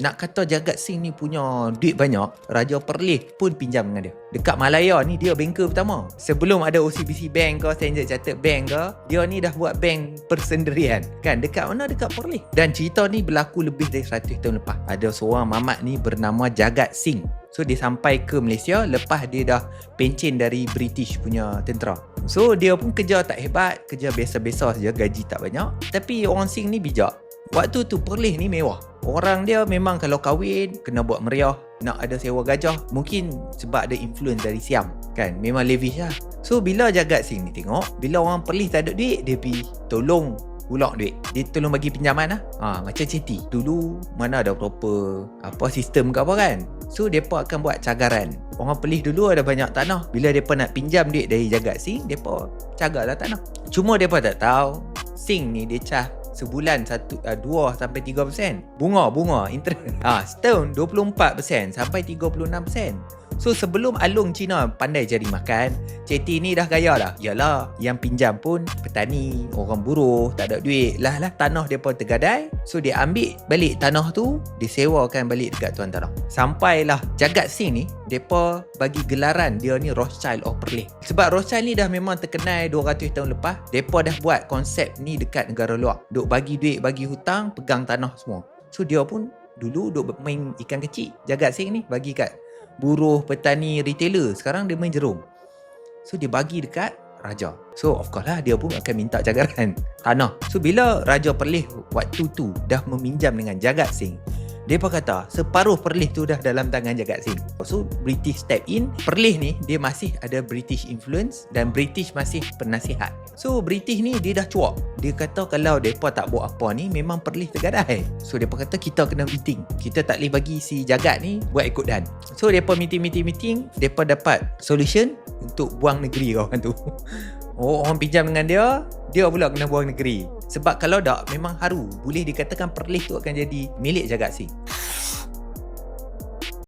nak kata Jagat Singh ni punya duit banyak, Raja Perlis pun pinjam dengan dia. Dekat Malaya ni dia banker pertama. Sebelum ada OCBC Bank ke, Standard Chartered Bank ke, dia ni dah buat bank persendirian. Kan dekat mana? Dekat Perlis. Dan cerita ni berlaku lebih dari 100 tahun lepas. Ada seorang mamat ni bernama Jagat Singh. So dia sampai ke Malaysia lepas dia dah pencen dari British punya tentera. So dia pun kerja tak hebat, kerja biasa-biasa saja, gaji tak banyak. Tapi orang Sing ni bijak. Waktu tu Perlis ni mewah. Orang dia memang kalau kahwin kena buat meriah, nak ada sewa gajah, mungkin sebab ada influence dari Siam. Kan, memang lavish lah. So bila Jagat Sing ni tengok, bila orang Perlis tak ada duit, dia pergi tolong ulok duit. Dia tolong bagi pinjaman lah. Ha, macam ceti. Dulu mana ada proper apa sistem ke apa kan. So depa akan buat cagaran. Orang pelih dulu ada banyak tanah. Bila depa nak pinjam duit dari Jagat Sing, depa cagarlah tanah. Cuma depa tak tahu Sing ni dia cah sebulan satu uh, 2 sampai 3%. Bunga bunga interest. Ah, ha, setahun 24% sampai 36%. So sebelum Alung Cina pandai cari makan, Ceti ni dah gaya dah. Yalah, yang pinjam pun petani, orang buruh, tak ada duit. Lah lah tanah dia pun tergadai. So dia ambil balik tanah tu, disewakan balik dekat tuan tanah. Sampailah Jagat Sing ni, depa bagi gelaran dia ni Rothschild of Perlis. Sebab Rothschild ni dah memang terkenal 200 tahun lepas, depa dah buat konsep ni dekat negara luar. Duk bagi duit, bagi hutang, pegang tanah semua. So dia pun dulu duk main ikan kecil. Jagat Sing ni bagi kat buruh, petani, retailer. Sekarang dia main jerum. So dia bagi dekat raja. So of course lah dia pun akan minta cagaran tanah. So bila Raja Perlis waktu tu dah meminjam dengan Jagat Singh, pun kata separuh Perlis tu dah dalam tangan Jagat Singh. So British step in. Perlis ni dia masih ada British influence dan British masih penasihat. So British ni dia dah cuak. Dia kata kalau depa tak buat apa ni memang Perlis tergadai. So depa kata kita kena meeting. Kita tak boleh bagi si Jagat ni buat ikut dan. So depa meeting meeting meeting, depa dapat solution untuk buang negeri kawan tu. Oh, orang pinjam dengan dia, dia pula kena buang negeri. Sebab kalau tak, memang haru. Boleh dikatakan Perlis tu akan jadi milik Jagat Singh.